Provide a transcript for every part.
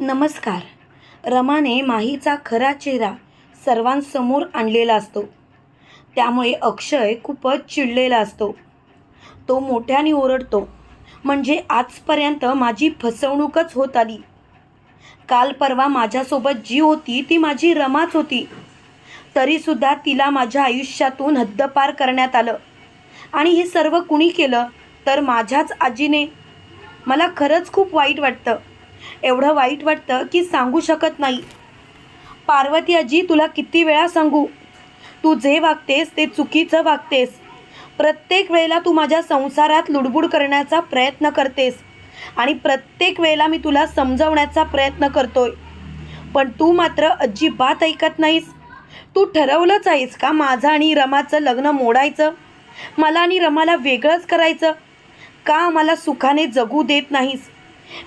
नमस्कार. रमाने माहीचा खरा चेहरा सर्वांसमोर आणलेला असतो. त्यामुळे अक्षय खूपच चिडलेला असतो. तो मोठ्याने ओरडतो म्हणजे आजपर्यंत माझी फसवणूकच होत आली. काल परवा माझ्यासोबत जी होती ती माझी रमाच होती. तरीसुद्धा तिला माझ्या आयुष्यातून हद्दपार करण्यात आलं. आणि हे सर्व कुणी केलं तर माझ्याच आजीने. मला खरंच खूप वाईट वाटतं. एवढं वाईट वाटतं की सांगू शकत नाही. पार्वती आजी तुला किती वेळा सांगू? तू जे वागतेस ते चुकीचं वागतेस. प्रत्येक वेळेला तू माझ्या संसारात लुडबुड करण्याचा प्रयत्न करतेस आणि प्रत्येक वेळेला मी तुला समजवण्याचा प्रयत्न करतोय. पण तू मात्र अजिबात ऐकत नाहीस. तू ठरवलंच आहेस का माझं आणि रमाचं लग्न मोडायचं? मला आणि रमाला वेगळंच करायचं? का मला सुखाने जगू देत नाहीस?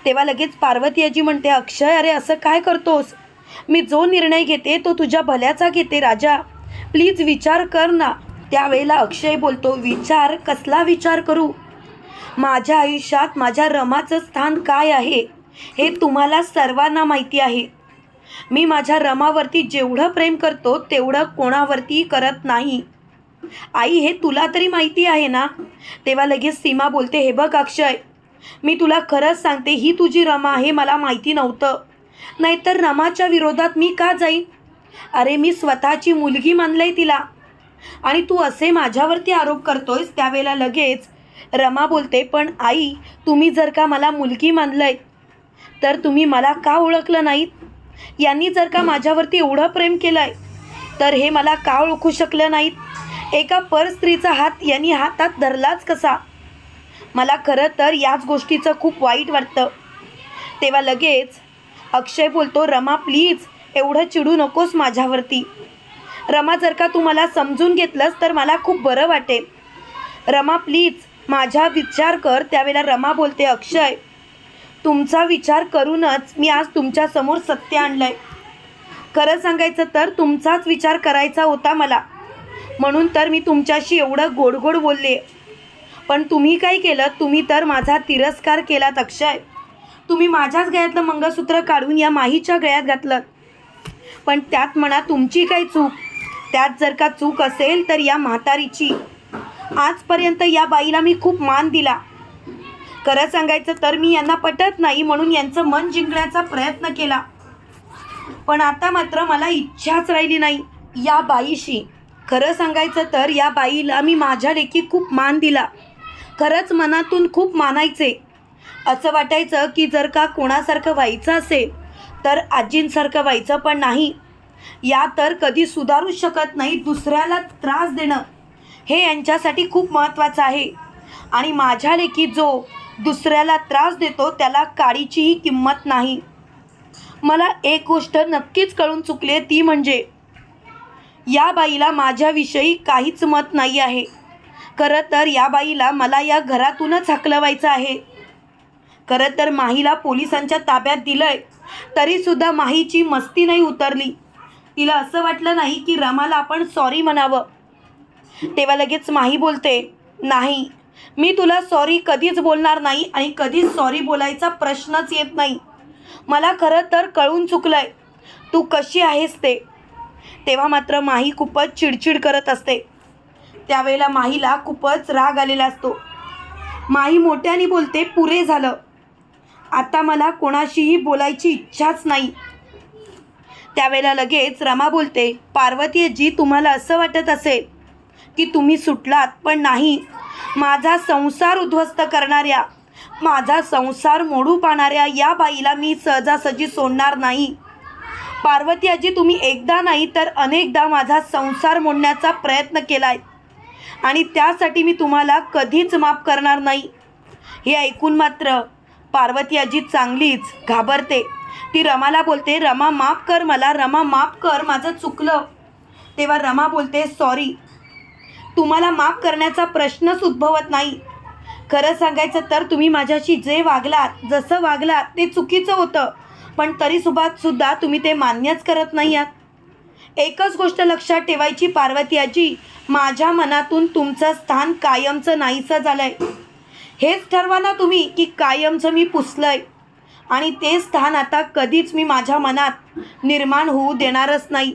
तेव्हा लगेच पार्वती आजी म्हणते अक्षय अरे असं काय करतोस? मी जो निर्णय घेते तो तुझ्या भल्याचा घेते राजा. प्लीज विचार कर ना. त्यावेळेला अक्षय बोलतो विचार कसला विचार करू? माझ्या आयुष्यात माझ्या रमाचं स्थान काय आहे हे तुम्हाला सर्वांना माहिती आहे. मी माझ्या रमावरती जेवढं प्रेम करतो तेवढं कोणावरती करत नाही. आई हे तुला तरी माहिती आहे ना? तेव्हा लगेच सीमा बोलते हे बघ अक्षय मी तुला खरंच सांगते ही तुझी रमा आहे मला माहिती नव्हतं. नाहीतर रमाच्या विरोधात मी का जाईन? अरे मी स्वतःची मुलगी मानलंय तिला. आणि तू असे माझ्यावरती आरोप करतोयस त्यावेळेला लगेच रमा बोलते पण आई तुम्ही जर का मला मुलगी मानलंय तर तुम्ही मला का ओळखलं नाहीत? यांनी जर का माझ्यावरती एवढं प्रेम केलं आहे तर हे मला का ओळखू शकलं नाहीत? एका पर स्त्रीचा हात यांनी हातात धरलाच कसा? मला खरं तर याच गोष्टीचं खूप वाईट वाटतं. तेव्हा लगेच अक्षय बोलतो रमा प्लीज एवढं चिडू नकोस माझ्यावरती. रमा जर का तू मला समजून घेतलंस तर मला खूप बरं वाटेल. रमा प्लीज माझा विचार कर. त्यावेळेला रमा बोलते अक्षय तुमचा विचार करूनच मी आज तुमच्यासमोर सत्य आणलं आहे खरं सांगायचं तर तुमचाच विचार करायचा होता मला. म्हणून तर मी तुमच्याशी एवढं गोड गोड बोलले. पण तुम्ही काय केलं? तुम्ही तर माझा तिरस्कार केलात अक्षय. तुम्ही माझ्याच गळ्यातलं मंगळसूत्र काढून या माहीच्या गळ्यात घातलं. पण त्यात म्हणा तुमची काय चूक? त्यात जर का चूक असेल तर या म्हातारीची. आजपर्यंत या बाईला मी खूप मान दिला. खरं सांगायचं तर मी यांना पटत नाही म्हणून यांचं मन जिंकण्याचा प्रयत्न केला. पण आता मात्र मला इच्छाच राहिली नाही या बाईशी. खरं सांगायचं तर या बाईला मी माझ्या लेखी खूप मान दिला. खरंच मनातून खूप मानायचे. असं वाटायचं की जर का कोणासारखं व्हायचं असेल तर आजींसारखं व्हायचं पण नाही. या तर कधी सुधारूच शकत नाही दुसऱ्याला त्रास देणं. हे यांच्यासाठी खूप महत्त्वाचं आहे. आणि माझ्या लेखी जो दुसऱ्याला त्रास देतो त्याला काडीचीही किंमत नाही. मला एक गोष्ट नक्कीच कळून चुकली आहे ती म्हणजे या बाईला माझ्याविषयी काहीच मत नाही आहे. खरं तर या बाईला मला या घरातूनच हकलवायचं आहे. खरं तर माहीला पोलिसांच्या ताब्यात दिलं आहे तरीसुद्धा माहीची मस्ती नाही उतरली. तिला असं वाटलं नाही की रमाला आपण सॉरी म्हणावं. तेव्हा लगेच माही बोलते नाही मी तुला सॉरी कधीच बोलणार नाही आणि कधीच सॉरी बोलायचा प्रश्नच येत नाही. मला खरं तर कळून चुकलंय. तू कशी आहेस ते? तेव्हा मात्र माही खूपच चिडचिड करत असते. त्यावेळेला माहीला खूपच राग आलेला असतो. माही मोठ्याने बोलते पुरे झालं. आता मला कोणाशीही बोलायची इच्छाच नाही. त्यावेळेला लगेच रमा बोलते पार्वती जी तुम्हाला असं वाटत असेल की तुम्ही सुटलात पण नाही. माझा संसार उद्ध्वस्त करणाऱ्या माझा संसार मोडू पाहणाऱ्या या बाईला मी सहजासहजी सोडणार नाही. पार्वती आजी तुम्ही एकदा नाही तर अनेकदा माझा संसार मोडण्याचा प्रयत्न केला आहे आणि त्यासाठी मी तुम्हाला कधीच माफ करणार नाही. हे ऐकून मात्र पार्वती आजी चांगलीच घाबरते. ती रमाला बोलते रमा माफ कर मला रमा माफ कर माझं चुकलं. तेव्हा रमा बोलते सॉरी तुम्हाला माफ करण्याचा प्रश्नच उद्भवत नाही. खरं सांगायचं तर तुम्ही माझ्याशी जे वागलात जसं वागलात ते चुकीचं होतं. पण तरीसुद्धा सुद्धा तुम्ही ते मान्यच करत नाही आहात. एकच गोष्ट लक्षात ठेवायची पार्वती आजी माझ्या मनातून तुमचं स्थान कायमचं नाहीसं झालं आहे हेच ठरवा ना तुम्ही की कायमचं मी पुसलं आहे आणि ते स्थान आता कधीच मी माझ्या मनात निर्माण होऊ देणारच नाही.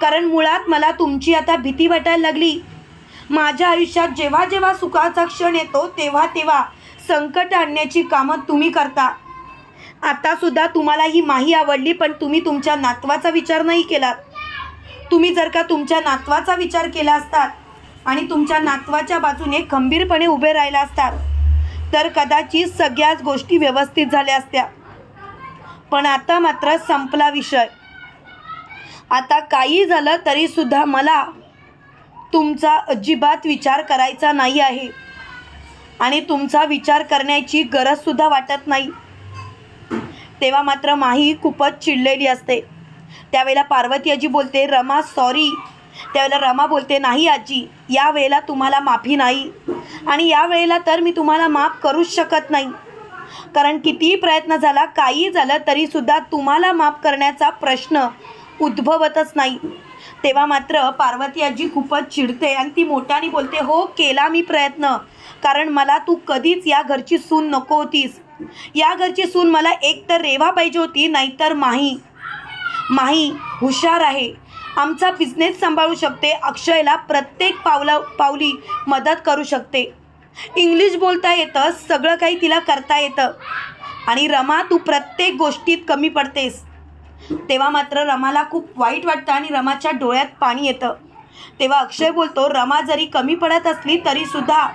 कारण मुळात मला तुमची आता भीती वाटायला लागली. माझ्या आयुष्यात जेव्हा जेव्हा सुखाचा क्षण येतो तेव्हा तेव्हा संकट आणण्याची कामं तुम्ही करता. आतासुद्धा तुम्हाला ही माही आवडली पण तुम्ही तुमच्या नातवाचा विचार नाही केलात. तुम्ही जर का तुमच्या नातवाचा विचार केला असतात आणि तुमच्या नातवाच्या बाजूने खंबीरपणे उभे राहिला असतात तर कदाचित सगळ्याच गोष्टी व्यवस्थित झाल्या असत्या. पण आता मात्र संपला विषय. आता काही झालं तरीसुद्धा मला तुमचा अजिबात विचार करायचा नाही आहे. आणि तुमचा विचार करण्याची गरजसुद्धा वाटत नाही. तेव्हा मात्र माही खूपच चिडलेली असते. त्यावेळेला पार्वती आजी बोलते रमा सॉरी त्यावेळेला रमा बोलते नाही आजी या वेळेला तुम्हाला माफी नाही आणि या वेळेला तर मी तुम्हाला माफ करूच शकत नाही. कारण कितीही प्रयत्न झाला काही झालं तरीसुद्धा तुम्हाला माफ करण्याचा प्रश्न उद्भवतच नाही. तेव्हा मात्र पार्वती आजी खूपच चिडते आणि ती मोठ्याने बोलते हो केला मी प्रयत्न कारण मला तू कधीच या घरची सून नको होतीस. या घरची सून मला एक तर रेवा पाहिजे होती नाहीतर माही माही हुशार आहे. आमचा बिझनेस सांभाळू शकते. अक्षयला प्रत्येक पावला पावली मदत करू शकते. इंग्लिश बोलता येतं सगळं काही तिला करता येतं. आणि रमा तू प्रत्येक गोष्टीत कमी पडतेस. तेव्हा मात्र रमाला खूप वाईट वाटतं आणि रमाच्या डोळ्यात पाणी येतं. तेव्हा अक्षय बोलतो रमा जरी कमी पडत असली तरीसुद्धा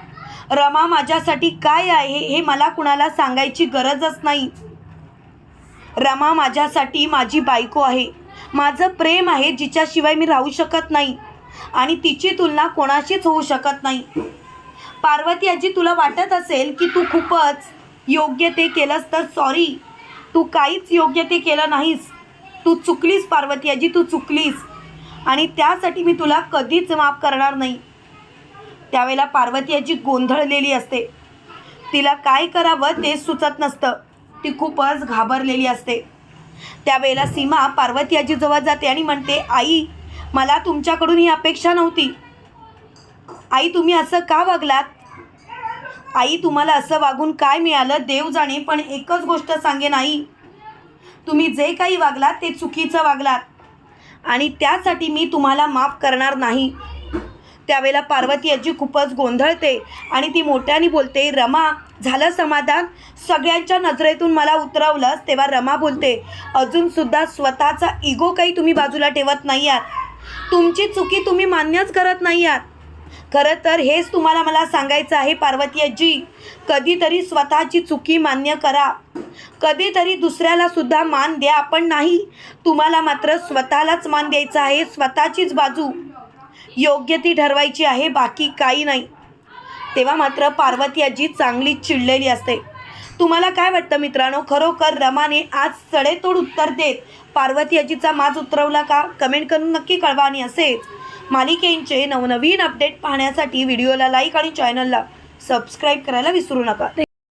रमा माझ्यासाठी काय आहे हे मला कुणाला सांगायची गरजच नाही. रमा माझ्यासाठी माझी बायको आहे. माझं प्रेम आहे जिच्याशिवाय मी राहू शकत नाही आणि तिची तुलना कोणाशीच होऊ शकत नाही. पार्वती आजी तुला वाटत असेल की तू खूपच योग्य ते केलंस तर सॉरी तू काहीच योग्य ते केलं नाहीस. तू चुकलीस पार्वती आजी तू चुकलीस. आणि त्यासाठी मी तुला कधीच माफ करणार नाही. त्यावेळेला पार्वती आजी गोंधळलेली असते. तिला काय करावं ते सुचत नसतं. ती खूपच घाबरलेली असते. त्यावेळेला सीमा पार्वती आजीजवळ जाते आणि म्हणते आई मला तुमच्याकडून ही अपेक्षा नव्हती. आई तुम्ही असं का वागलात? आई तुम्हाला असं वागून काय मिळालं? देव जाणे पण एकच गोष्ट सांगेन आई तुम्ही जे काही वागलात ते चुकीचं वागलात. आणि त्यासाठी मी तुम्हाला माफ करणार नाही. त्यावेळेला पार्वती याची खूपच गोंधळते आणि ती मोठ्याने बोलते रमा झालं समाधान? सगळ्यांच्या नजरेतून मला उतरवलंस तेव्हा रमा बोलते अजूनसुद्धा स्वतःचा इगो काही तुम्ही बाजूला ठेवत नाही आहात. तुमची चुकी तुम्ही मान्यच करत नाही आहात. खरं तर हेच तुम्हाला मला सांगायचं आहे पार्वती आजी. कधीतरी स्वतःची चुकी मान्य करा. कधीतरी दुसऱ्याला सुद्धा मान द्या पण नाही. तुम्हाला मात्र स्वतःलाच मान द्यायचा आहे स्वतःचीच बाजू. योग्य ती ठरवायची आहे बाकी काही नाही. तेव्हा मात्र पार्वती आजी चांगली चिडलेली असते. तुम्हाला काय वाटतं मित्रांनो? खरोखर रमाने आज सडेतोड उत्तर देत पार्वती आजीचा माज उतरवला का? कमेंट करून नक्की कळवा आणि असेच मालिकेंचे नवनवीन अपडेट पाहण्यासाठी व्हिडिओला लाईक आणि चॅनलला सबस्क्राईब करायला विसरू नका.